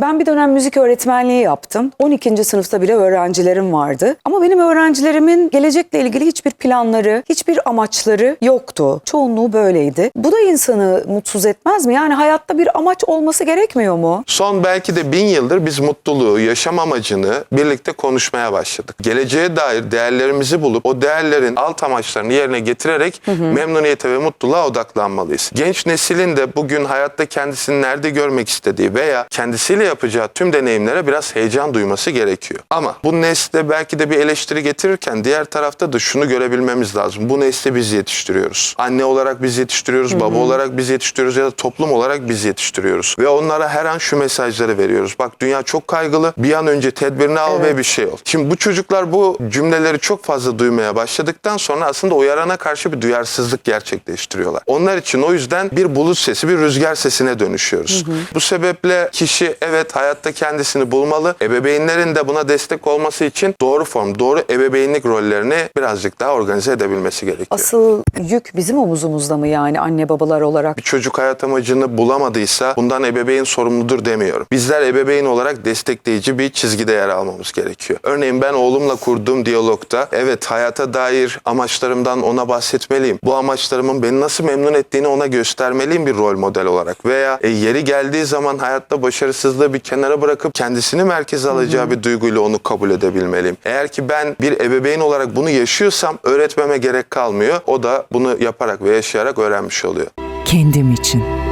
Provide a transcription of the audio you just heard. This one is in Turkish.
Ben bir dönem müzik öğretmenliği yaptım. 12. sınıfta bile öğrencilerim vardı. Ama benim öğrencilerimin gelecekle ilgili hiçbir planları, hiçbir amaçları yoktu. Çoğunluğu böyleydi. Bu da insanı mutsuz etmez mi? Yani hayatta bir amaç olması gerekmiyor mu? Son belki de bin yıldır biz mutluluğu, yaşam amacını birlikte konuşmaya başladık. Geleceğe dair değerlerimizi bulup o değerlerin alt amaçlarını yerine getirerek memnuniyete ve mutluluğa odaklanmalıyız. Genç neslin de bugün hayatta kendisini nerede görmek istediği veya kendisiyle yapacağı tüm deneyimlere biraz heyecan duyması gerekiyor. Ama bu nesle belki de bir eleştiri getirirken diğer tarafta da şunu görebilmemiz lazım. Bu nesli biz yetiştiriyoruz. Anne olarak biz yetiştiriyoruz, baba olarak biz yetiştiriyoruz ya da toplum olarak biz yetiştiriyoruz. Ve onlara her an şu mesajları veriyoruz. Bak dünya çok kaygılı. Bir an önce tedbirini al ve bir şey ol. Şimdi bu çocuklar bu cümleleri çok fazla duymaya başladıktan sonra aslında uyarana karşı bir duyarsızlık gerçekleştiriyorlar. Onlar için o yüzden bir bulut sesi, bir rüzgar sesine dönüşüyoruz. Bu sebeple kişi evet hayatta kendisini bulmalı. Ebeveynlerin de buna destek olması için doğru form, doğru ebeveynlik rollerini birazcık daha organize edebilmesi gerekiyor. Asıl yük bizim omuzumuzda mı yani anne babalar olarak? bir çocuk hayat amacını bulamadıysa bundan ebeveyn sorumludur demiyorum. Bizler ebeveyn olarak destekleyici bir çizgide yer almamız gerekiyor. Örneğin ben oğlumla kurduğum diyalogda evet hayata dair amaçlarımdan ona bahsetmeliyim. Bu amaçlarımın beni nasıl memnun ettiğini ona göstermeliyim bir rol model olarak. Veya e, yeri geldiği zaman hayatta başarısızlığı bir kenara bırakıp kendisini merkeze alacağı bir duyguyla onu kabul edebilmeliyim. Eğer ki ben bir ebeveyn olarak bunu yaşıyorsam öğretmeme gerek kalmıyor. O da bunu yaparak ve yaşayarak öğrenmiş oluyor. kendim için.